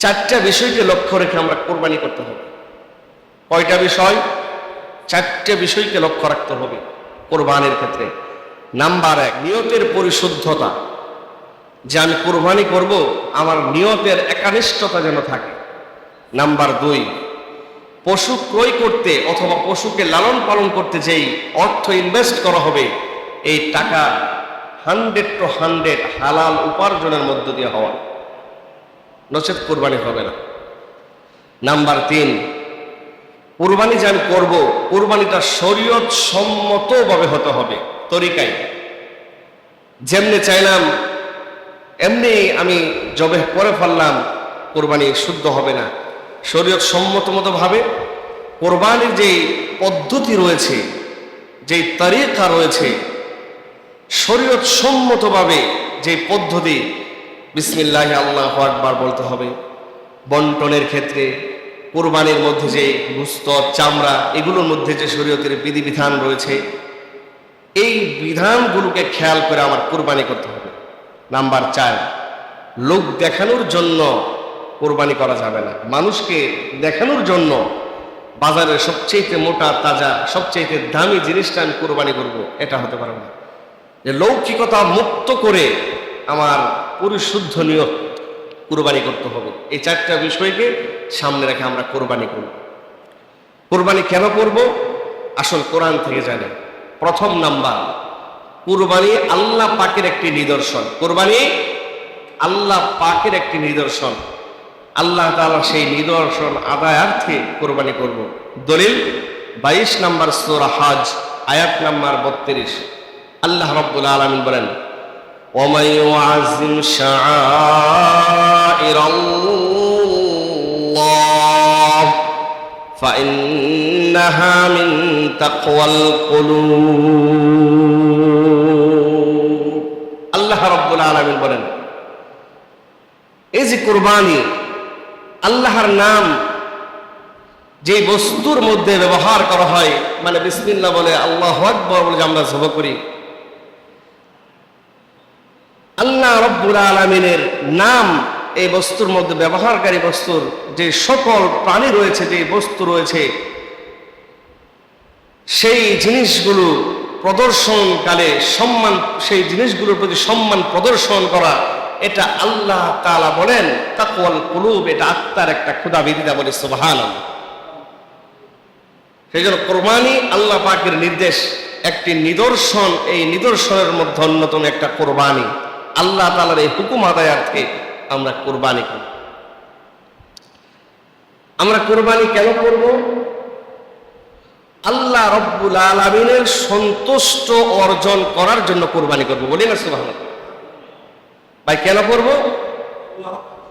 চারটা বিষয়কে লক্ষ্য রেখে আমরা কোরবানি করতে হবে। কয়টা বিষয়? চারটে বিষয়কে লক্ষ্য রাখতে হবে কোরবানির ক্ষেত্রে। নাম্বার এক, নিয়তের পরিশুদ্ধতা। যে আমি কোরবানি করব, আমার নিয়তের একানিষ্ঠতা যেন থাকে। নাম্বার দুই, পশু ক্রয় করতে অথবা পশুকে লালন পালন করতে যেই অর্থ ইনভেস্ট করা হবে, এই টাকা হান্ড্রেড টু হান্ড্রেড হালাল উপার্জনের মধ্য দিয়ে হওয়া। নচেত কোরবানি হবে না। নাম্বার তিন, কোরবানি যে আমি করব, কোরবানিটা শরীয়ত সম্মতভাবে হতে হবে তরিকায়। যেমনি চাইলাম, এমনি আমি জবে করে ফেললাম, কোরবানি শুদ্ধ হবে না। শরীয়ত সম্মত মতো ভাবে কোরবানির যে পদ্ধতি রয়েছে যে তরিকা রয়েছে শরীয়ত সম্মতভাবে যে পদ্ধতি বিসমিল্লাহ আল্লাহ আকবার বলতে হবে। বন্টনের ক্ষেত্রে, কোরবানির মধ্যে যে গুস্ত, চামড়া, এগুলোর মধ্যে যে শরীয়তের বিধিবিধান রয়েছে, এই বিধানগুলোকে খেয়াল করে আমার কোরবানি করতে হবে। নাম্বার চার, লোক দেখানোর জন্য কোরবানি করা যাবে না। মানুষকে দেখানোর জন্য বাজারের সবচেয়ে মোটা, তাজা সবচেয়ে দামি জিনিসটা আমি কোরবানি করব, এটা হতে পারে না। যে লৌকিকতা মুক্ত করে আমার পরিশুদ্ধ নিয়ত কোরবানি করতে হবে। এই চারটা বিষয়কে সামনে রেখে আমরা কোরবানি করব। কোরবানি কেন করব? আসল কোরআন থেকে জানে। প্রথম নাম্বার, কোরবানি আল্লাহ পাকের একটি নিদর্শন। কোরবানি আল্লাহ পাকের একটি নিদর্শন। আল্লাহ তাআলা সেই নিদর্শন আদায়ার্থে কোরবানি করব। দলিল, বাইশ নাম্বার সোরা হাজ, আয়াত নাম্বার বত্রিশ। আল্লাহ রব্বুল আলমিন বলেন ومن يعظم شعائر الله فإنها من تقوى القلوب আল্লাহ রব্বুল আলমিন বলেন এই যে কোরবানি আল্লাহর নাম যে বস্তুর মধ্যে ব্যবহার করা হয় মানে বিসমিল্লাহ বলে আল্লাহ আকবর বলে যে আমরা জব করি আল্লাহ রব্বুল আলমিনের নাম এই বস্তুর মধ্যে, ব্যবহারকারী বস্তুর যে সকল প্রাণী রয়েছে, যে বস্তু রয়েছে, সেই জিনিসগুলো প্রদর্শনকালে সম্মান, সেই জিনিসগুলোর প্রতি সম্মান প্রদর্শন করা, এটা আল্লাহ তালা বলেন, তাকওয়াল কুলুব, এটা আত্মার একটা ক্ষুদা বিদিতা বলে সুবহান সেই জন্য কোরবানি আল্লাহ পাকের নির্দেশ, একটি নিদর্শন, এই নিদর্শনের মধ্যে অন্যতম একটা কোরবানি। আল্লাহ তালার এই হুকুম আদায়ার্থে আমরা কোরবানি করি আমরা কোরবানি কেন করব? আল্লাহ রব্বুল আলমিনের সন্তুষ্ট অর্জন করার জন্য কোরবানি করব, বলি না সুবাহ ভাই, কেন করব?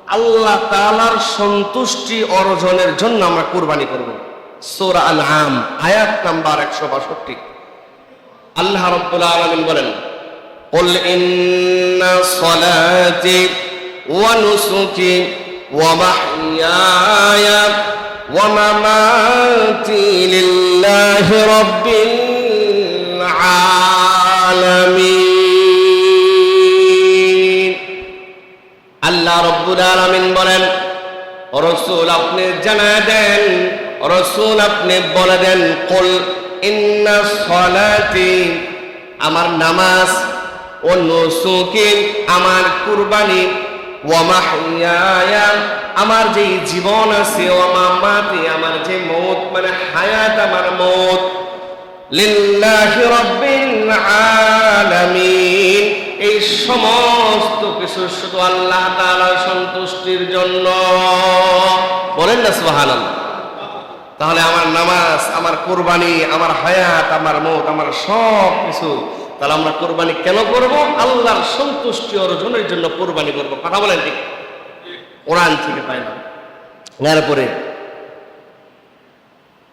আল্লাহ তালার সন্তুষ্টি অর্জনের জন্য আমরা কোরবানি করব। সোরা আল আম আয়াত নাম্বার একশো বাষট্টি। আল্লাহ রব্বুল আলমিন বলেন قل إن صلاتي ونسكي ومحياي ومماتي لله رب العالمين আল্লাহ রব্বুল আলামিন বলেন রসুল আপনি জানা দেন রসুল আপনি বলে দেন কুল ইন্না সলাতি আমার নামাজ ও নসুকি আমার কুরবানি। আমার যে জীবন আছে ওয়ামামাতি আমার যে মত মানে হায়াত আমার মত। এই সমস্ত কিছু শুধু আল্লাহ তাআলার সন্তুষ্টির জন্য। বলেন না, সুবহানাল্লাহ। তাহলে আমার নামাজ, আমার কোরবানি, আমার হায়াত, আমার মত, আমার সব কিছু তাহলে আমরা কোরবানি কেন করব? আল্লাহর সন্তুষ্টি অর্জনের জন্য কোরবানি করব। কথা বলেন ঠিক? কোরআন থেকে পাইলাম। এরপরে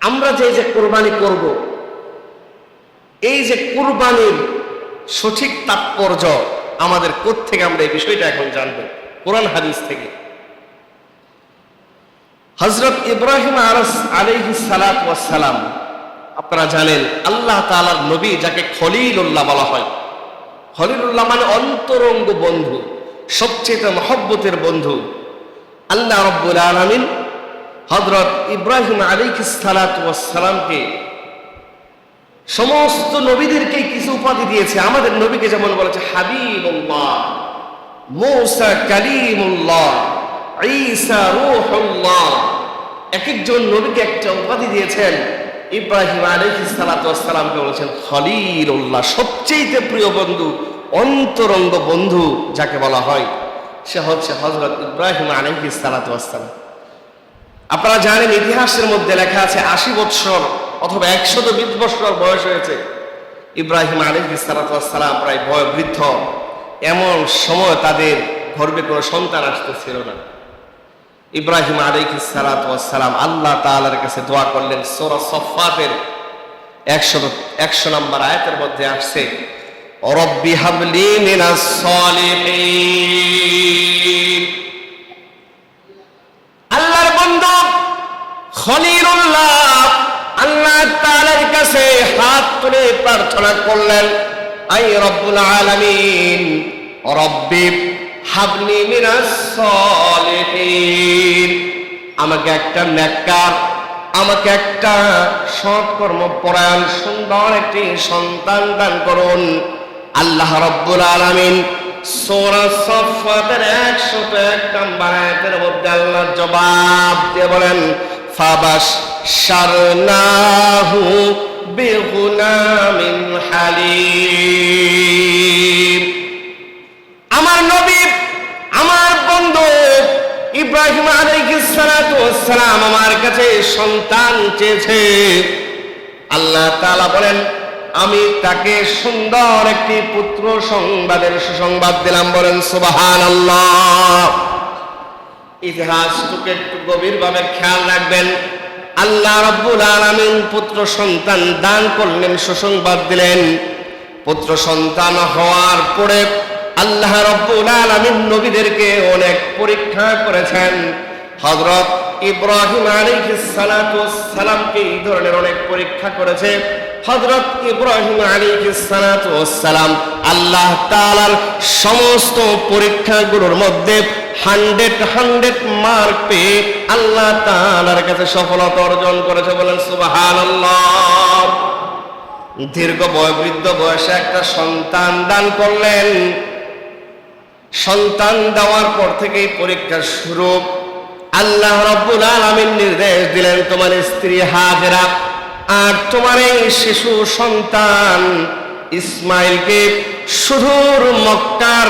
আমরা যে যে কোরবানি করব, এই যে কোরবানির সঠিক তাৎপর্য আমাদের থেকে আমরা এই বিষয়টা এখন জানব, কোরআন হাদিস থেকে। হজরত ইব্রাহিম আরস আলিহি সালাম আপনারা জানেন, আল্লাহ তালার নবী যাকে খলিলুল্লাহ বলা হয়। খলিলুল্লাহ মানে অন্তরঙ্গ বন্ধু, সবচেয়ে মহব্বতের বন্ধু। আল্লাহ রব্বুল আলমিন হজরত ইব্রাহিম সালামকে সমস্ত নবীদেরকে কিছু উপাধি দিয়েছে। আমাদের নবীকে যেমন বলেছে, হাবিবুল্লাহ, মৌসা কালিমুল্লাহ এক একজন নবীকে একটা উপাধি দিয়েছেন। ইব্রাহিম আলাইহিস সালাতু বলেছেন বলেছেন, খলিলুল্লাহ সবচেয়ে প্রিয় বন্ধু, অন্তরঙ্গ বন্ধু যাকে বলা হয়, সে হচ্ছে হযরত ইব্রাহিম আলাইহিস সালাতু ওয়াসসালাম। আপনারা জানেন ইতিহাসের মধ্যে লেখা আছে আশি বৎসর অথবা একশত বিশ বৎসর বয়স হয়েছে। ইব্রাহিম আলাইহিস সালাতু ওয়াসসালাম প্রায় বয় বৃদ্ধ এমন সময় তাদের গর্বে কোনো সন্তান আসতেছিল না। ইব্রাহিম সালাতু ওয়াসসালাম আল্লাহ তাআলার কাছে দোয়া করলেন, সূরা সফফাতের 100 100 নম্বর আয়াতের মধ্যে আসছে, রব্বি হাবলি মিনাস সলিহিন। আল্লাহর বন্ধু খলিলুল্লাহ আল্লাহ তাআলার কাছে হাত তুলে প্রার্থনা করলেন, আই রব্বুল আলামিন, রব্বি হাবলি মিনাস সলিহিন। আমাকে একটা নেককার, আমাকে একটা সৎকর্ম পরায়ণ সুন্দর একটি সন্তান দান করুন। আল্লাহ রব্বুল আলামিন সূরা সফফাতের 101 নম্বর আয়াতের মধ্যে আল্লাহ জবাব দিয়ে বলেন ফাবাস শারনাহু বিগুলামিন হালিম। ওয়াসসালাম আমার কাছে সন্তান চেয়েছে। আল্লাহ তাআলা বলেন, আমি তাকে সুন্দর একটি পুত্র সংবাদের সুসংবাদ দিলাম, বলেন সুবহানাল্লাহ। ইতিহাসটুকে একটু গভীরভাবে খেয়াল রাখবেন। আল্লাহ রব্বুল আলামিন পুত্র সন্তান দান করলেন, সুসংবাদ দিলেন। পুত্র সন্তান হওয়ার পরে আল্লাহ রব্বুল আলামিন নবীদেরকে অনেক পরীক্ষা করেছেন। হযরত ইব্রাহিম সালাতু সালামকে এই ধরনের অনেক পরীক্ষা করেছে। হযরত ইব্রাহিম সালাতু সালাম আল্লাহ তাআলার সমস্ত পরীক্ষাগুলোর মধ্যে হান্ড্রেড হান্ড্রেড মার্ক পেয়ে আল্লাহ তাআলার কাছে সফলতা অর্জন করেছে বলেন সুবহানাল্লাহ। দীর্ঘ বয়বৃদ্ধ বয়সে একটা সন্তান দান করলেন। সন্তান দেওয়ার পর থেকেই পরীক্ষা শুরু। আল্লাহ রব্বুল আলামিন নির্দেশ দিলেন, তোমার স্ত্রী হাজেরা আর তোমার এই শিশু সন্তান ইসমাইলকে সুদূর মক্কার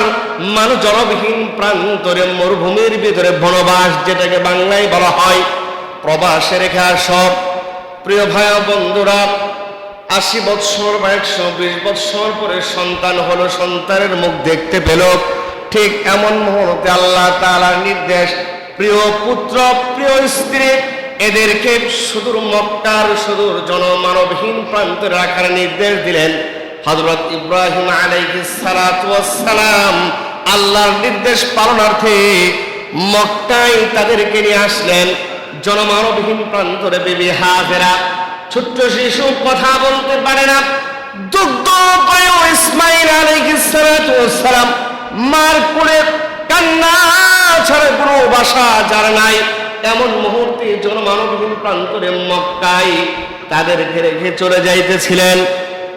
মানুষ জনবিহীন প্রান্তরে মরুভূমির ভিতরে বনবাস, যেটাকে বাংলায় বলা হয় প্রবাসে রেখা সব প্রিয় ভাই বন্ধুরা, আশি বৎসর বা একশো বিশ বৎসর পরে সন্তান হলো, সন্তানের মুখ দেখতে পেল। ঠিক এমন মুহূর্তে আল্লাহ তাআলার নির্দেশ প্রিয় পুত্র, প্রিয় স্ত্রী, এদেরকে সুদূর মক্কার সুদূর জনমানবহীন প্রান্তে রাখার নির্দেশ দিলেন হযরত ইব্রাহিম সালাম আল্লাহর নির্দেশ পালনার্থে মক্কায় তাদেরকে নিয়ে আসলেন জনমানবহীন প্রান্তরে বিবি হাজেরা। ছোট্ট শিশু কথা বলতে পারে না। দুগ্ধ ইসমাইল আলাইহিস সালাম মার কোলে কান্না ছাড়া কোনো বাসা যার নাই। এমন মুহূর্তে জনমানবহীন প্রান্তরে মক্কায় তাদের ঘেরে ঘে চলে যাইতেছিলেন।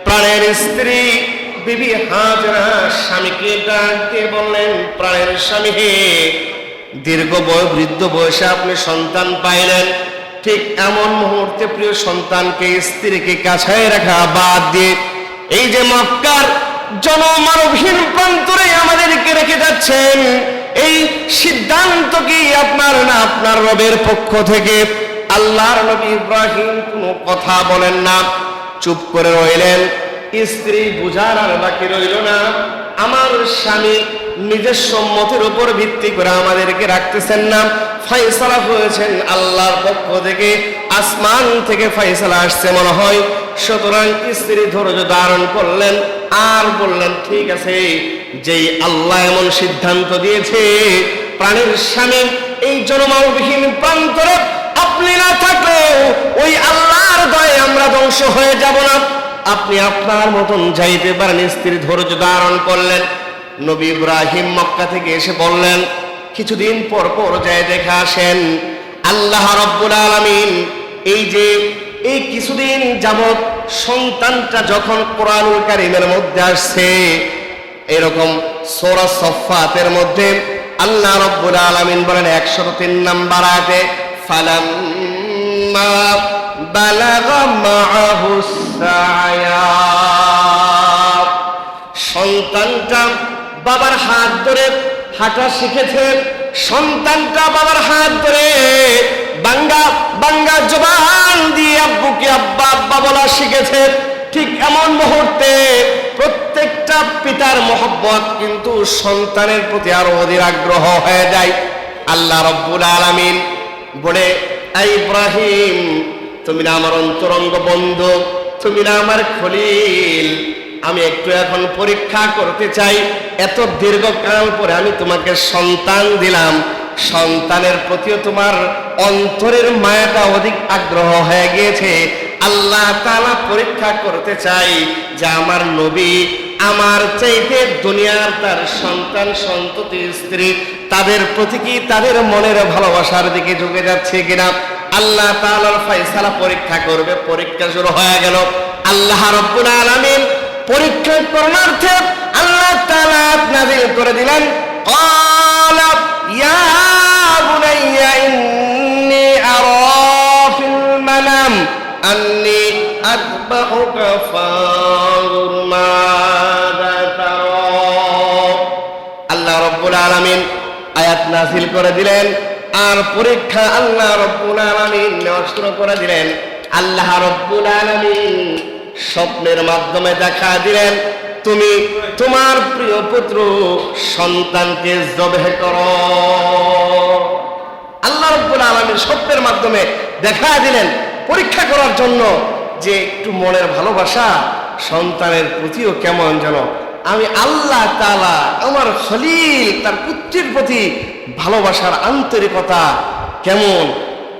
প্রাণের স্ত্রী বিবি হাজরা স্বামীকে ডাকতে বললেন, প্রাণের স্বামী হে, দীর্ঘ বয় বৃদ্ধ বয়সে আপনি সন্তান পাইলেন। ঠিক এমন মুহূর্তে প্রিয় সন্তানকে, স্ত্রীকে কাছায় রাখা বাদ দিয়ে এই যে মক্কার জনমানবহীন প্রান্তরে আমাদেরকে রেখে যাচ্ছেন। এই সিদ্ধান্ত কি আপনার না আপনার রবের পক্ষ থেকে? আল্লাহর নবী ইব্রাহিম কোনো কথা বলেন না। চুপ করে রইলেন। স্ত্রী বুঝার আর বাকি রইল না। আমার স্বামী নিজের সম্মতির উপর ভিত্তি করে আমাদেরকে রাখতেছেন না। ফাইসালা হয়েছেন আল্লাহর পক্ষ থেকে। আসমান থেকে ফাইসালা আসছে মনে হয়। সুতরাং স্ত্রী ধৈর্য ধারণ করলেন। আর বললেন, ঠিক আছে যেই আল্লাহ এমন সিদ্ধান্ত দিয়েছে, প্রাণের স্বামী এই জনমানবিহীন প্রান্তরে আপনি না থাকলেও ওই আল্লাহর দয়ে আমরা ধ্বংস হয়ে যাব না। আপনি আপনার মতন যাইতে পারেন স্ত্রী ধৈর্য ধারণ করলেন। নবী ইব্রাহিম মক্কা থেকে এসে বললেন, কিছুদিন পর পর যায় দেখে আসেন। আল্লাহ রব্বুল আলামিন এই যে এই কিছুদিন যাবৎ সন্তানটা যখন কোরআনুল কারিমের মধ্যে আসছে এরকম সোরা সফাতের মধ্যে আল্লাহ রব্বুল আলামিন বলেন একশো তিন নাম্বার আয়াতে সায়া। সন্তানটা বাবার হাত ধরে হাঁটা শিখেছে, সন্তানটা বাবার হাত ধরে বাঙ্গা বাঙ্গা জবান দিয়ে আব্বুকে আব্বা আব্বা বলা শিখেছে। ঠিক এমন মুহূর্তে প্রত্যেকটা পিতার মহব্বত কিন্তু সন্তানের প্রতি আরও অধীর আগ্রহ হয়ে যায়। আল্লাহ রব্বুল আলমিন বলে "এই ইব্রাহিম, তুমি না আমার অন্তরঙ্গ বন্ধু, তুমি না আমার খলিল আমি একটু এখন পরীক্ষা করতে চাই। এত দীর্ঘকাল পরে আমি তোমাকে সন্তান দিলাম। সন্তানের প্রতিও তোমার অন্তরের মায়াটা অধিক আগ্রহ হয়ে গিয়েছে। আল্লাহ তাআলা পরীক্ষা করতে চাই যে আমার নবী আমার চাইতে দুনিয়ার তার সন্তান, সন্ততি, স্ত্রী তাদের প্রতি কি তাদের মনের ভালোবাসার দিকে ঝুঁকে যাচ্ছে কিনা? আল্লাহ তাআলার ফয়সালা পরীক্ষা করবে, পরীক্ষা শুরু হয়ে গেল। আল্লাহ রব্বুল আলামিন পরীক্ষার পরমার্থে আল্লাহ তাআলা করে দিলেন ক্বালা ইয়া বুনাইয়া ইন্নী মানাম আতবাহুকা আল্লাহ আলামিন আয়াত করে দিলেন, আর পরীক্ষা আল্লাহ রব্বুল আলামিন করে দিলেন। আল্লাহ রব্বুল আলামিন স্বপ্নের মাধ্যমে দেখা দিলেন, তুমি তোমার প্রিয় পুত্র সন্তানকে জবেহ করো। আল্লাহ রব্বুল আলামিন স্বপ্নের মাধ্যমে দেখা দিলেন, পরীক্ষা করার জন্য যে একটু মনের ভালোবাসা সন্তানের প্রতিও কেমন যেন। আমি আল্লাহ তালা আমার খলিল, তার পুত্রের প্রতি ভালোবাসার আন্তরিকতা কেমন।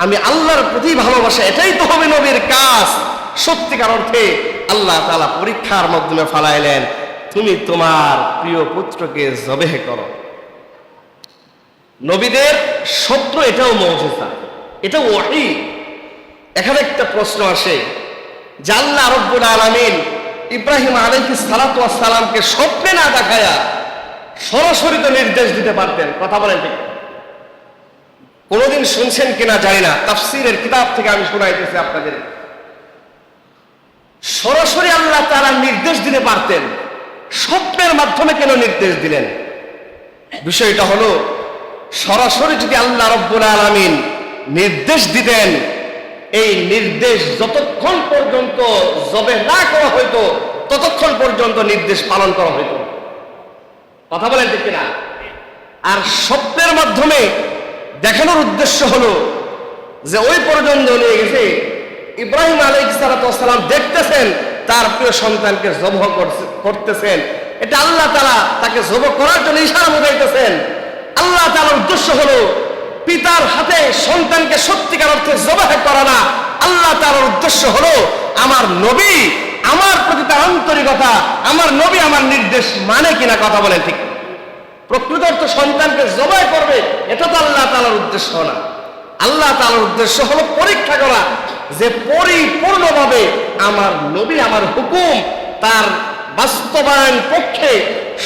আমি আল্লাহর প্রতি ভালোবাসা, এটাই তো হবে নবীর কাজ। সত্যিকার অর্থে আল্লাহ তাআলা পরীক্ষার মাধ্যমে ফালাইলেন, তুমি তোমার প্রিয় পুত্রকে জবেহ করো। নবীদের সত্য এটাও মৌজুদা, এটাও ওয়াহি। এখানে একটা প্রশ্ন আসে, যে আল্লাহ রব্বুল আলামিন ইব্রাহিম আলাইহিস সালাতু ওয়াস সালামকে স্বপ্নে না দেখায়া সরাসরি তো নির্দেশ দিতে পারতেন, কথা বলেন ঠিক কোনোদিন শুনছেন কিনা জানি না, তাফসীরের কিতাব থেকে আমি শোনাইতেছি আপনাদের। সরাসরি আল্লাহ তারা নির্দেশ দিতে পারতেন। স্বপ্নের মাধ্যমে কেন নির্দেশ দিলেন? বিষয়টা হলো, সরাসরি যদি আল্লাহ রব্বুল আলামিন নির্দেশ দিতেন, এই নির্দেশ যতক্ষণ পর্যন্ত জবে না করা হইতো, ততক্ষণ পর্যন্ত নির্দেশ পালন করা হইতো। কথা বলেন ঠিক কিনা? আর স্বপ্নের মাধ্যমে দেখানোর উদ্দেশ্য হলো যে ওই পর্যন্ত নিয়ে গেছে ইব্রাহিম আলাইসালাম দেখতেছেন, তার প্রিয় সন্তানকে জবহ করতেছেন। এটা আল্লাহ তালা তাকে জব করার জন্য ইশারা বুঝাইতেছেন। আল্লাহ তালার উদ্দেশ্য হলো, পিতার হাতে সন্তানকে সত্যিকার অর্থে জবাহ করা না। আল্লাহ তালার উদ্দেশ্য হলো, আমার নবী আমার প্রতি তার আন্তরিকতা, আমার নবী আমার নির্দেশ মানে কিনা কথা বলেন ঠিক। প্রকৃত অর্থ সন্তানকে জবাই করবে, এটা তো আল্লাহ তালার উদ্দেশ্য না। আল্লাহ তালার উদ্দেশ্য হলো পরীক্ষা করা যে পরিপূর্ণভাবে আমার নবী, আমার হুকুম তার বাস্তবায়ন পক্ষে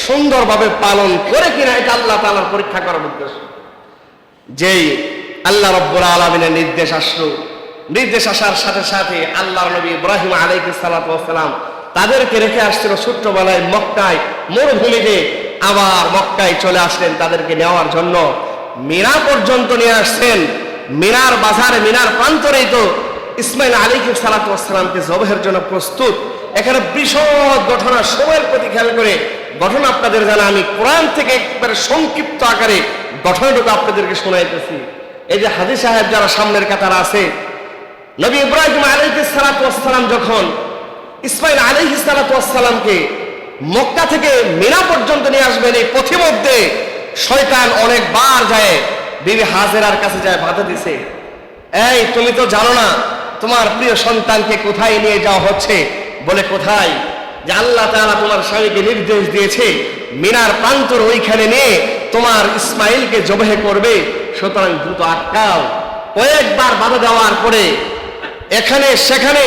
সুন্দরভাবে পালন করে কিনা, এটা আল্লাহ তালার পরীক্ষা করার উদ্দেশ্য। যেই আল্লাহ রব্বুল আলমিনের নির্দেশ আসলো, নির্দেশ আসার সাথে সাথে আল্লাহ নবী ইব্রাহিম আলাইহি সালাম তাদেরকে রেখে আসছিল ছোট্টবেলায় মক্কায়, মরুভূমিতে আবার মক্কায় চলে আসলেন তাদেরকে নেওয়ার জন্য। মিনা পর্যন্ত নিয়ে আসছেন। মিনার বাজারে, মিনার প্রান্তরেই তো ইসমাইল আলীকে সালাতামকে জবহের জন্য প্রস্তুত। এখানে বিশদ ঘটনা সময়ের প্রতি খেয়াল করে ঘটনা আপনাদের জানা। আমি কোরআন থেকে একবারে সংক্ষিপ্ত আকারে ঘটনাটুকু আপনাদেরকে শোনাইতেছি। এই যে হাজি সাহেব যারা সামনের কাতার আছে, নবী ইব্রাহিম আলাইসালাম যখন ইসমাইল আলাইহি সালাতামকে মক্কা থেকে মিনা পর্যন্ত নিয়ে আসবেন, এই পথিমধ্যে শয়তান অনেকবার যায়, বিবি হাজেরার কাছে যায় বাধা দিছে। এই, তুমি তো জানো না তোমার প্রিয় সন্তানকে কোথায় নিয়ে যাওয়া হচ্ছে? বলে কোথায়? যে আল্লাহ তাআলা তোমার স্বামীকে নির্দেশ দিয়েছে, মিনার প্রান্তর ওইখানে নিয়ে তোমার ইসমাইলকে জবেহে করবে, সুতরাং দ্রুত আটকাও। কয়েকবার বাধা দেওয়ার পরে, এখানে সেখানে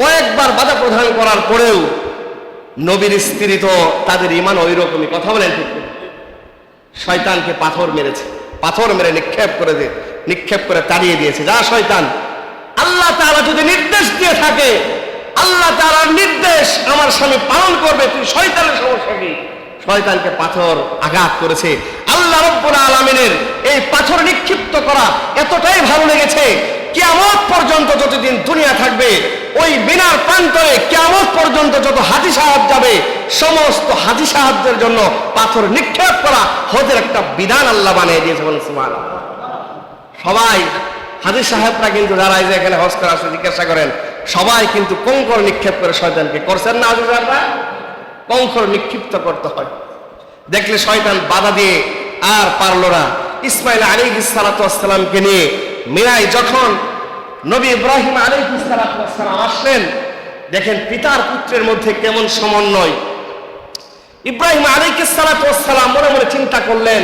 কয়েকবার বাধা প্রদান করার পরেও নবীর স্ত্রী তো তাদের ইমান ওই রকমই কথা বলেন শয়তানকে পাথর মেরেছে, পাথর মেরে নিক্ষেপ করে দিয়ে নিক্ষেপ করে তাড়িয়ে দিয়েছে। যা শয়তান আল্লাহ তাআলা যদি নির্দেশ দিয়ে থাকে, আল্লাহ তাআলার নির্দেশ আমার স্বামী পালন করবে, তুই শয়তানের সমস্যা কি শয়তানকে পাথর আঘাত করেছে আল্লাহ রব্বুল আলামিনের এই পাথর নিক্ষিপ্ত করা এতটাই ভালো লেগেছে, কিয়ামত পর্যন্ত যতদিন দুনিয়া থাকবে, ওই বিনার প্রান্তরে কিয়ামত পর্যন্ত যত হাজি সাহাব যাবে, সমস্ত হাজি সাহেবদের জন্য পাথর নিক্ষেপ করা হজের একটা বিধান আল্লাহ বানিয়ে দিয়েছে সুবহানাল্লাহ। সবাই হাজি সাহেবরা কিন্তু যারা যে এখানে হজ করে আসে জিজ্ঞাসা করেন, সবাই কিন্তু কঙ্কর নিক্ষেপ করে শয়তানকে করছেন না হাজি কঙ্কর নিক্ষিপ্ত করতে হয়। দেখলে শয়তান বাধা দিয়ে আর পারল না। ইসমাইল আলী সালাতামকে নিয়ে মিনাই যখন নবী ইব্রাহিম আলী সালাতাম আসলেন, দেখেন পিতার পুত্রের মধ্যে কেমন সমন্বয়। ইব্রাহিম আলী সালাতাম মনে মনে চিন্তা করলেন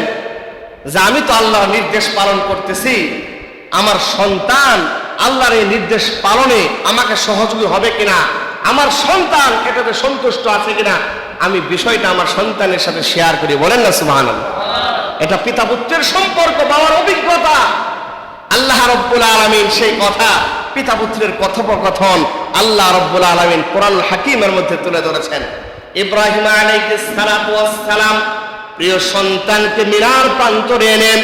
যে আমি তো আল্লাহর নির্দেশ পালন করতেছি আমার সন্তান আল্লাহর এই নির্দেশ পালনে আমাকে সহযোগী হবে কিনা? আমার সন্তান এটাতে সন্তুষ্ট আছে কিনা? আমি বিষয়টা আমার সন্তানের সাথে শেয়ার করি। বলেন না সুবাহান এটা পিতা পুত্রের সম্পর্ক, বাবার অভিজ্ঞতা। আল্লাহ রব্বুল আলমিন সেই কথা, পিতা পুত্রের কথোপকথন আল্লাহ রব্বুল আলমিন কোরআন হাকিমের মধ্যে তুলে ধরেছেন। ইব্রাহিম আলাইহিস সালাম প্রিয় সন্তানকে মিনার প্রান্তরে এনেন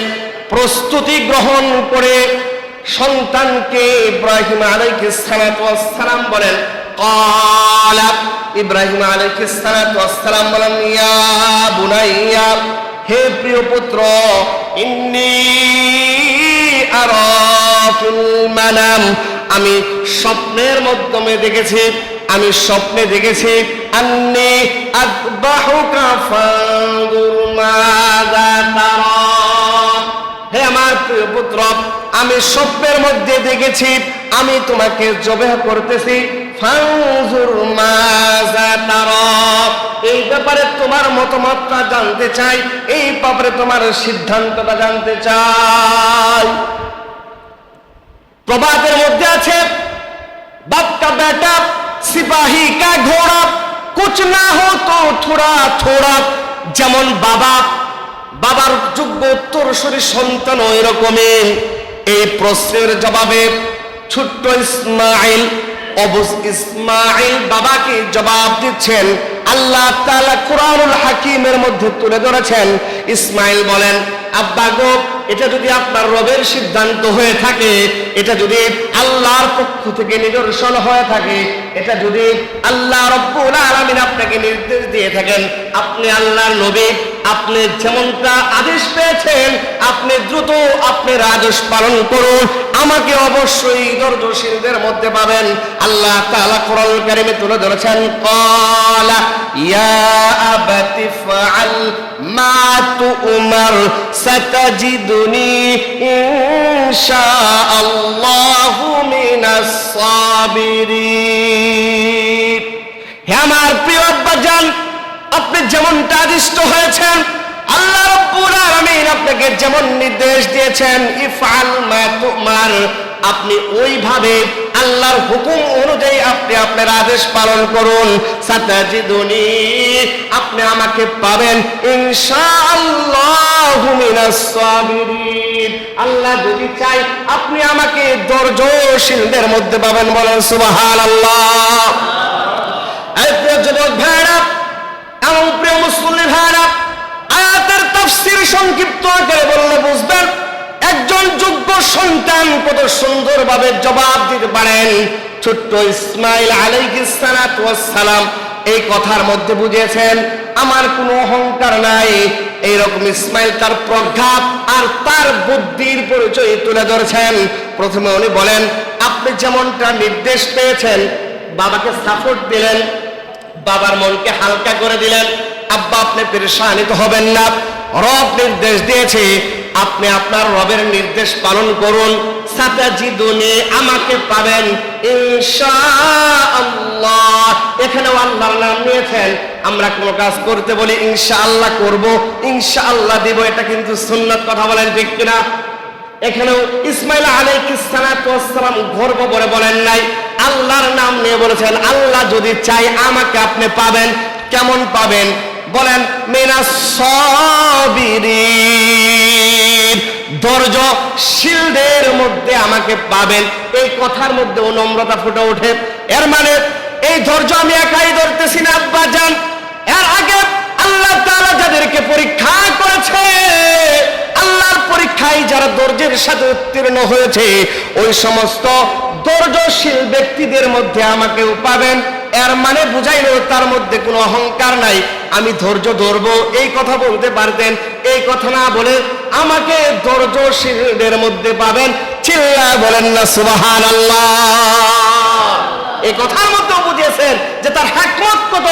প্রস্তুতি গ্রহণ করে সন্তানকে ইব্রাহিম আলাইকে সালাম বলেন ইব্রাহিম আলাইকে সালাম বলেন, ইয়া বুনাইয়া, হে প্রিয় পুত্র, ইন্নি আরাফিল মানাম, আমি স্বপ্নের মাধ্যমে দেখেছি, আমি স্বপ্নে দেখেছি, আন্নি আদবাহুকা ফাঙ্গুর মাযা তারা। আমার প্রিয় পুত্র, আমি স্বপ্নের মধ্যে দেখেছি, আমি তোমাকে করতেছি। এই ব্যাপারে তোমার মতামতটা জানতে চাই, এই ব্যাপারে তোমার সিদ্ধান্তটা জানতে চাই। প্রবাদের মধ্যে আছে বেটা, সিপাহী কা ঘোড়া কুচ না হো তো থোড়া থোড়া, যেমন বাবা বাবার যোগ্য উত্তরসূরি সন্তান ওই রকমে এই প্রশ্নের জবাবে ছোট্ট ইসমাইল, অবুস ইসমাইল বাবাকে জবাব দিচ্ছেন আল্লাহ তাআলা কোরআনুল হাকিমের মধ্যে তুলে ধরেছেন। ইসমাইল বলেন, আব্বা গো, এটা যদি আপনার রবের সিদ্ধান্ত হয়ে থাকে, এটা যদি আল্লাহর পক্ষ থেকে নিদর্শন হয়ে থাকে, এটা যদি আল্লাহ রব্বুল আলামিন আপনাকে নির্দেশ দিয়ে থাকেন, আপনি আল্লাহর নবী, আপনি যেমনটা আদেশ পেয়েছেন, আপনি দ্রুত আপনি আদেশ পালন করুন। আমাকে অবশ্যই ধৈর্যশীলদের মধ্যে পাবেন। আল্লাহ তাআলা কোরআন কারিমে তুলে ধরেছেন, ক্বালা ইয়া আবাতি ফাআল মা তুমার সাতাজিদুনি ইনশাআল্লাহু মিনাস সাবিরিন। হে আমার প্রিয় আব্বাজান আপনি যেমনটা আদিষ্ট হয়েছেন, আল্লাহ রব্বুল আলামিন আপনাকে যেমন দিয়েছেন ইফআল মা তুমার আপনি ওইভাবে আল্লাহর হুকুম অনুযায়ী আপনি আপনার আদেশ পালন করুন। সাতাজিদুনি, আপনি আমাকে পাবেন ইনশাআল্লাহু মিনাস সাবিরিন। আল্লাহ যদি চাই আপনি আমাকে ধৈর্যশীলদের মধ্যে পাবেন বলেন, সুবহানাল্লাহ। এই যুবক ভাইরা এবং প্রিয় মুসলিম ভাইরা আয়াতের তাফসীর সংক্ষিপ্ত করে বললে বুঝবেন একজন যোগ্য সন্তান কত সুন্দরভাবে জবাব দিতে পারেন। ছোট্ট ইসমাইল সালাম এই কথার মধ্যে বুঝিয়েছেন, আমার কোনো অহংকার নাই। এইরকম ইসমাইল তার প্রজ্ঞা আর তার বুদ্ধির পরিচয় তুলে ধরেছেন। প্রথমে উনি বলেন, আপনি যেমনটা নির্দেশ পেয়েছেন, বাবাকে সাপোর্ট দিলেন, বাবার মনকে হালকা করে দিলেন, আব্বা আপনি পেরেশানিত হবেন না। রব নির্দেশ দিয়েছে আপনি আপনার রবের নির্দেশ পালন করুন। সাতাজিদুনি আমাকে পাবেন ইনশাআল্লাহ। এখানেও আল্লাহর নাম নিয়েছেন। আমরা কোনো কাজ করতে বলি ইনশাআল্লাহ করব, ইনশাআল্লাহ দিব, এটা কিন্তু সুন্নাত কথা বলেন ঠিক কিনা? এখানেও ইসমাইল আলাইহিসসালাম গর্ব করে বলেন নাই, আল্লাহর নাম নিয়ে বলেছেন, আল্লাহ যদি চাই আমাকে আপনি পাবেন, কেমন পাবেন? বলেন ধৈর্য শিল্ডের মধ্যে আমাকে পাবেন। এই কথার মধ্যে নম্রতা ফুটে ওঠে। এর মানে এই ধৈর্য আমি একাই ধরতেছি না, আব্বা যান এর আগে আল্লাহ তাআলা যাদেরকে পরীক্ষা করেছে, আল্লাহর পরীক্ষায় যারা ধৈর্যের সাথে উত্তীর্ণ হয়েছে, ওই সমস্ত ধৈর্যশীল ব্যক্তিদের মধ্যে আমাকেও পাবেন। এর মানে বুঝাইলো, তার মধ্যে কোনো অহংকার নাই। আমি ধৈর্য ধরবো, এই কথা বলতে পারতেন, এই কথা না বলে আমাকে ধৈর্যশীলদের মধ্যে পাবেন। চিল্লা বলেন না সুবাহান এই কথার মধ্যে বুঝিয়েছেন যে তার হ্যাকমত কত,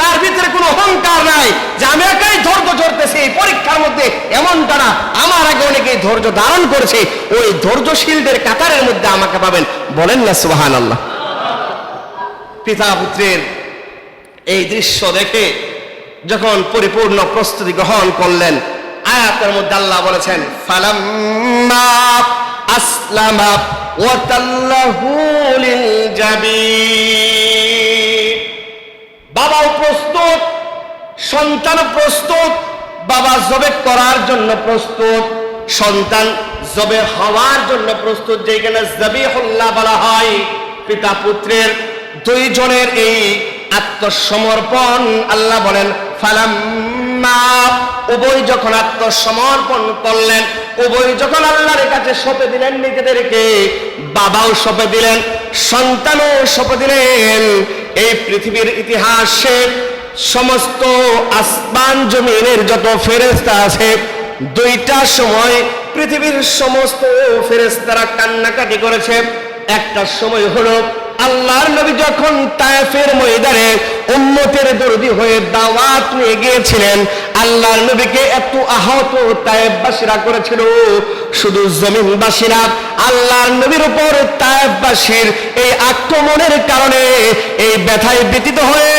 তার ভিতরে কোনো অহংকার নাই। যে আমি একাই ধৈর্য ধরতেছি, এই পরীক্ষার মধ্যে এমনটা না। আমার আগে অনেকেই ধৈর্য ধারণ করেছে, ওই ধৈর্যশীলদের কাতারের মধ্যে আমাকে পাবেন। বলেন না সুবাহান আল্লাহ পিতা পুত্রের এই দৃশ্য দেখে যখন পরিপূর্ণ প্রস্তুতি গ্রহণ করলেন, আয়াতের মধ্যে আল্লাহ বলেছেন, ফালাম্মা আসলামা ওয়াতাল্লাহু লিল বাবাও প্রস্তুত, সন্তান প্রস্তুত, বাবা জবে করার জন্য প্রস্তুত, সন্তান জবে হওয়ার জন্য প্রস্তুত, যেখানে জবিহুল্লাহ বলা হয় পিতা পুত্রের দুইজনের এই আত্মসমর্পণ, আল্লাহ বলেন, ফালাম্মা। উভয় যখন আত্মসমর্পণ করলেন, উভয় যখন আল্লাহর কাছে সঁপে দিলেন নিজেদেরকে, বাবাও সঁপে দিলেন, সন্তানও সঁপে দিলেন। এই পৃথিবীর ইতিহাসে সমস্ত আসমান জমিনের যত ফেরেস্তা আছে, দুইটা সময় পৃথিবীর সমস্ত ফেরেস্তারা কান্নাকাটি করেছে। একটা সময় হলো আল্লাহর নবী যখন তায়েফের ময়দানে উম্মতের দরদি হয়ে দাওয়াত নিয়ে গিয়েছিলেন, আল্লাহর নবীকে এত আহত তায়েফবাসীরা করেছিল। শুধু জমিনবাসীরা আল্লাহর নবীর উপর তায়েফবাসীর এই আক্রমণের কারণে এই ব্যথায় ব্যতীত হয়ে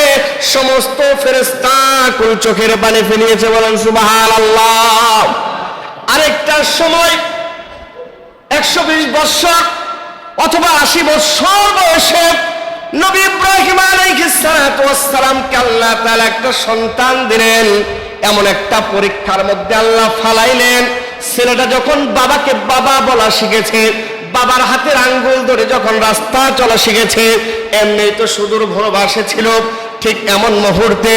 সমস্ত ফেরেস্তা কুল চোখের পানি ফেলিয়েছে বলেন, সুবহানাল্লাহ। আরেকটা সময়, একশো বিশ বৎসর অথবা আশি বছর বয়সে নবী ইব্রাহিম আলাইহিসসালামকে আল্লাহ তাআলা একটা সন্তান দিলেন। এমন একটা পরীক্ষার মধ্যে আল্লাহ ফালাইলেন। ছেলেটা যখন বাবাকে বাবা বলা শিখেছে, বাবার হাতের আঙ্গুল ধরে যখন রাস্তা চলা শিখেছে এমনি তো সুদূর ভরবাসে ছিল, ঠিক এমন মুহূর্তে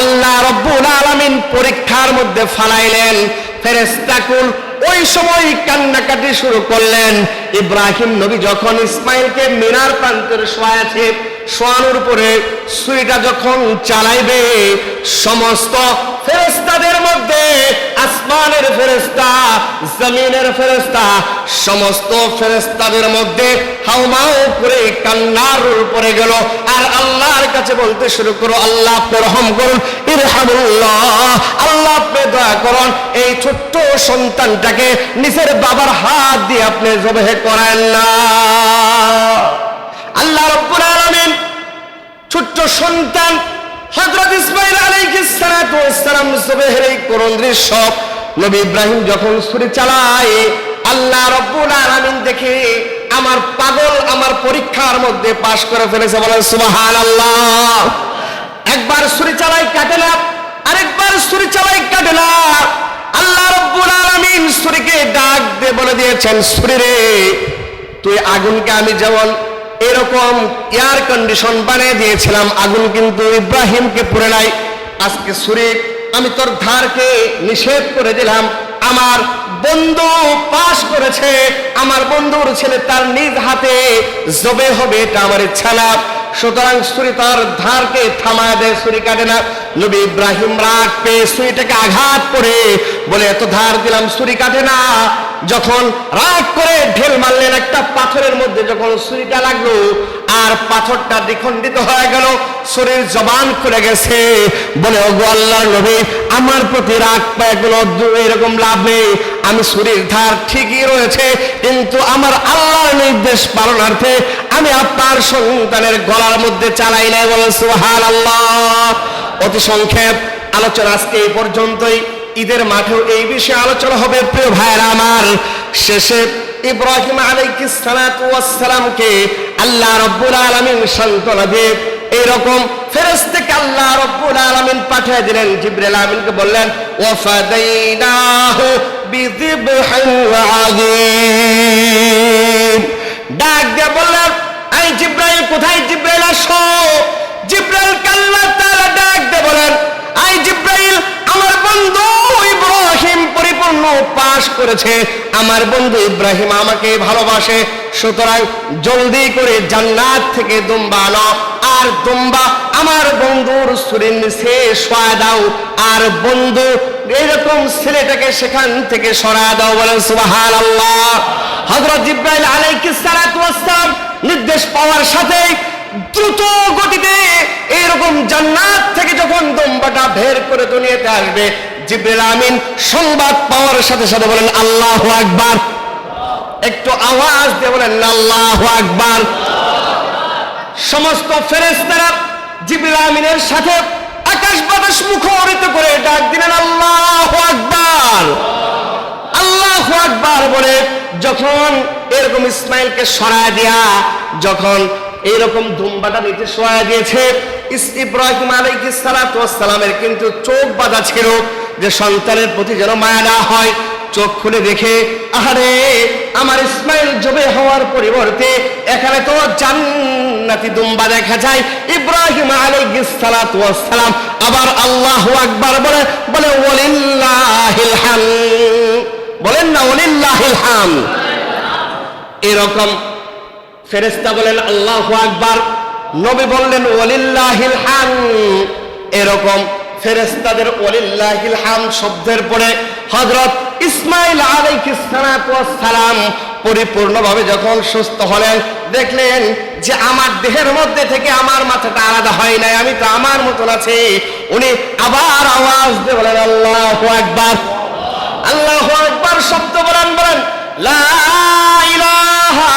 আল্লাহ রব্বুল আলামিন পরীক্ষার মধ্যে ফালাইলেন ফেরেস্তাকুল ওই সময় কান্নাকাটি শুরু করলেন। ইব্রাহিম নবী যখন ইসমাইলকে মিনার প্রান্তের শোয়াছে শোয়ানোর পরে সুইটা যখন চালাইবে, সমস্ত ফেরেস্তাদের মধ্যে, আসমানের ফেরেস্তা জমিনের ফেরেস্তা সমস্ত ফেরেস্তাদের মধ্যে হাউমাউ করে কান্নার উপরে গেল। আর আল্লাহর কাছে বলতে শুরু করো, আল্লাহ রহম করুন আল্লাহ দয়া করুন, এই ছোট্ট সন্তানটাকে নিজের বাবার হাত দিয়ে আপনি করেন না। আল্লাহ রব্বুল আলামিন ছোট্ট সন্তান হযরত ইসমাইল আলাইহিস সালাতু এই করুণ দৃশ্য নবী ইব্রাহিম যখন ছুরি চালায়, আল্লাহ রব্বুল আলামিন দেখে আমার পাগল আমার পরীক্ষার মধ্যে পাশ করে ফেলেছে বলেন সুবহানাল্লাহ। একবার ছুরি চালাই কাটে না আরেকবার ছুরি চালাই কাটে আল্লাহ রব্বুল আলামিন ছুরিকে ডাক দিয়ে বলে দিয়েছেন ছুরি রে, তুই আগুনকে আমি যেমন এরকম এয়ার কন্ডিশন বানিয়ে দিয়েছিলাম, আগুন কিন্তু ইব্রাহিমকে পুরে নাই। আজকে ছুরি আমি তোর ধারকে নিষেধ করে দিলাম। আমার বন্ধু পাশ করেছে, আমার বন্ধুর ছেলে তার নিজ হাতে জবে হবে, এটা আমার ইচ্ছা না। সুতরাং ছুরি তার ধারকে থামায় দেয় ছুরি কাটে না। নবী ইব্রাহিম রাগ পেয়ে ছুরিটাকে আঘাত করে বলে, এত ধার দিলাম ছুরি কাটে না। যখন রাগ করে ঢেল মারলেন একটা পাথরের মধ্যে, যখন ছুরিটা লাগল আর পাথরটা দ্বিখণ্ডিত হয়ে গেল, শরীর জবান খুলে গেছে। বলে, ওগো আল্লাহর নবী, আমার প্রতি রাগ পায় কোনো এরকম লাভ নেই। আমি শরীর ধার ঠিকই রয়েছে, কিন্তু আমার আল্লাহর নির্দেশ পালনার্থে আমি আপনার সন্তানের গলার মধ্যে চালাই নাই। বলেন সুহান আল্লাহ অতি সংক্ষেপ আলোচনা আজকে এই পর্যন্তই। ঈদের মাঠেও এই বিষয়ে আলোচনা হবে, প্রিয় ভাইয়েরা আমার। শেষে ইব্রাহিম আলাইহিস সালাতু ওয়াস সালামকে আল্লাহ রাব্বুল আলামিন সান্তনা দিয়ে এরকম ফেরেশতাকে আল্লাহ রাব্বুল আলামিন পাঠিয়ে দিলেন, জিবরাইল আমিনকে বললেন, ওয়াফাদাইনাহু বিযিবহিন আযীম ডাক দিয়ে বললেন আই জিব্রাইল কোথায় জিব্রাইল আসো জিব্রাইল কাল্লা তাআলা ডাক দিয়ে বলেন আই জিব্রাইল আমার বন্ধু ইব্রাহিম পরিপূর্ণ পাশ করেছে। আমার বন্ধু ইব্রাহিম আমাকে ভালোবাসে, সুতরাং জলদি করে জান্নাত থেকে দুম্বা আনো। আর দুম্বা আমার বন্ধুর সুরিন নিচে শোয়া দাও। আর বন্ধু, এরকম ছেলেটাকে সেখান থেকে সরা দাও বলেন সুবাহান আল্লাহ হজরত আলাইহিস সালাম নির্দেশ পাওয়ার সাথে দ্রুত গতিতে এরকম জান্নাত থেকে যখন দম্বাটা বের করে দুনিয়াতে আসবে জিব্রাইল আমিন সংবাদ পাওয়ার সাথে সাথে বলেন, আল্লাহ আকবার। একটু আওয়াজ দিয়ে বলেন, আল্লাহু আকবার। সমস্ত ফেরেশতারা জিব্রাইল আমিনের সাথে আকাশ বাতাস মুখরিত করে ডাক দিলেন, আল্লাহু আকবার। আল্লাহু আকবার বলে যখন এরকম ইসমাইলকে সরায় দেয়া, যখন এইরকম ধুমবাটা নিতে সরায় গিয়েছে। ইব্রাহিম আলাইহিস সালাতু ওয়াস সালামের কিন্তু চোখ বাঁধা ছিল যে সন্তানের প্রতি যেন মায়া না হয়। চোখ খুলে দেখে, আহারে, আমার ইসমাইল জবে হওয়ার পরিবর্তে এখানে তো জান্নাতি দুম্বা দেখা যায়। ইব্রাহিম আলাইহিস সালাতু আবার আল্লাহু আকবার বলে বলে, ওয়ালিল্লাহিল বলেন না ওলিল্লাহিল হাম। এরকম ফেরেস্তা বলেন, আল্লাহ আকবার। নবী বললেন ওলিল্লাহিল হাম। এরকম ফেরেস্তাদের ওলিল্লাহিল হাম শব্দের পরে হযরত ইসমাইল সালাম পরিপূর্ণভাবে যখন সুস্থ হলেন, দেখলেন যে আমার দেহের মধ্যে থেকে আমার মাথাটা আলাদা হয় নাই, আমি তো আমার মতন আছি। উনি আবার আওয়াজ দিয়ে বলেন, আল্লাহু আকবার। আল্লাহু আকবার শব্দ বলেন বলেন, লা ইলাহা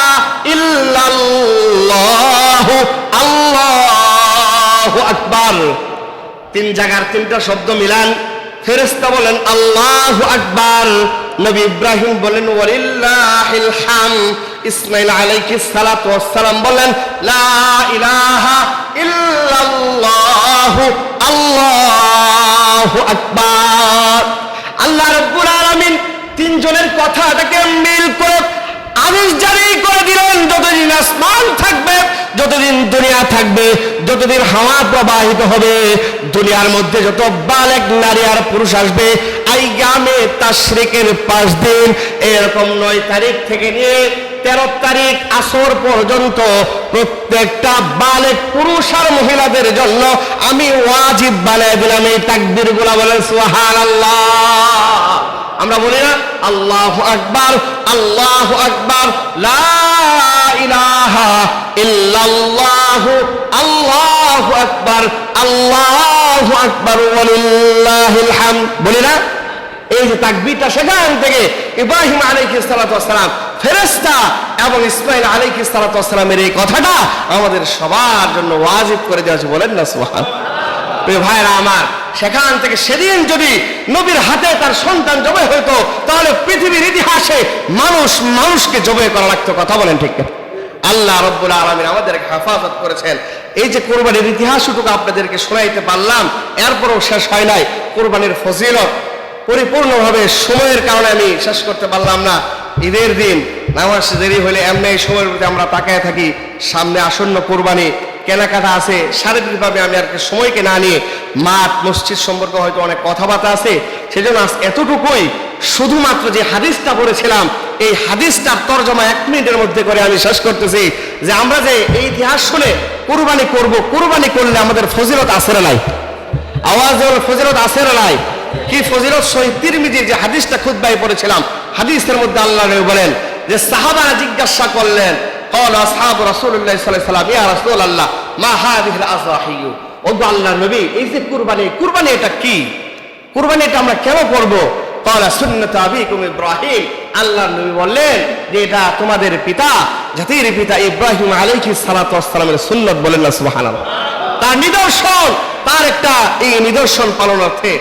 আকবার। তিন জায়গার তিনটা শব্দ মিলান। ফেরেশতা বলেন, আল্লাহু আকবার। নবী ইব্রাহিম বলেন, ওয়ালিল্লাহিল ইসমাইল আলাইহিস সালাতু ওয়াস সালাম বলেন, লা ইলাহা ইল্লাল্লাহ আল্লাহু আকবার। আল্লাহ রব্বুল আলামিন তিনজনের কথাটাকে মিল করে আদেশ জারি দিলেন, যতদিন আসমান থাকবে, যতদিন দুনিয়া থাকবে, যতদিন হাওয়া প্রবাহিত হবে, দুনিয়ার মধ্যে যত বালেক নারী আর পুরুষ আসবে আইগামে তাশরিকের পাঁচ দিন, এরকম নয় তারিখ থেকে নিয়ে তেরো তারিখ আসর পর্যন্ত প্রত্যেকটা বালেক পুরুষ আর মহিলাদের জন্য আমি ওয়াজিব বানায় দিলাম এই তাকবিরগুলা বলেন সুহান আল্লাহ আমরা বলি না, আল্লাহ আকবার আল্লাহ আকবার আল্লাহ আকবার, আল্লাহু আকবার বলি না? এই যে তাকবীরটা সেখান থেকে ইব্রাহিম আলাইহিস সালাতু ওয়াসসালাম, ফেরেশতা এবং ইসমাইল আলাইহিস সালাতু ওয়াসসালামের এই কথাটা আমাদের সবার জন্য ওয়াজিব করে দেওয়া বলেন না, সুবহান। প্রিয় ভাইরা আমার, সেখান থেকে সেদিন যদি নবীর হাতে তার সন্তান হইতো, তাহলে পৃথিবীর ইতিহাসে মানুষ মানুষকে করা লাগতো, কথা বলেন ঠিক আল্লাহ রব্বুল আলমিন আমাদেরকে হেফাজত করেছেন। এই যে কোরবানির ইতিহাসটুকু আপনাদেরকে শোনাইতে পারলাম, এরপরও শেষ হয় নাই। কোরবানির ফজিলত পরিপূর্ণভাবে সময়ের কারণে আমি শেষ করতে পারলাম না। ঈদের দিন নামাজ দেরি হলে এমনি সময়ের প্রতি আমরা তাকায় থাকি, সামনে আসন্ন কোরবানি কেনাকাটা আছে, শারীরিকভাবে আমি আর সময়কে না নিয়ে মাঠ, মসজিদ সম্পর্কে হয়তো অনেক কথাবার্তা আছে, সেজন্য এতটুকুই। শুধুমাত্র যে হাদিসটা পড়েছিলাম, এই হাদিসটার তর্জমা এক মিনিটের মধ্যে করে আমি শেষ করতেছি, যে আমরা যে এই ইতিহাস শুনে কুরবানি করব, কুরবানি করলে আমাদের ফজিলত না নাই? আওয়াজ ফজিলত না নাই? কি ফজিলত? শহীদ তিরমিজির যে হাদিসটা খুদ্বাই পড়েছিলাম, হাদিসের মধ্যে আল্লাহ বলেন যে সাহাবারা জিজ্ঞাসা করলেন قال اصحاب رسول الله صلى الله عليه وسلم يا رسول الله ما هذه الاضاحي ও গো আল্লাহর নবী এই যে কুরবানি কুরবানি এটা কি কুরবানি এটা আমরা কেন করব قال سنة أبيكم إبراهيم আল্লাহ নবী বললেন যে এটা তোমাদের পিতা জাতির পিতা ইব্রাহিম আলাইহি সালাতামের সুন্নত বলেন না সুবহানাল্লাহ তার নিদর্শন তার একটা এই নিদর্শন পালনার্থে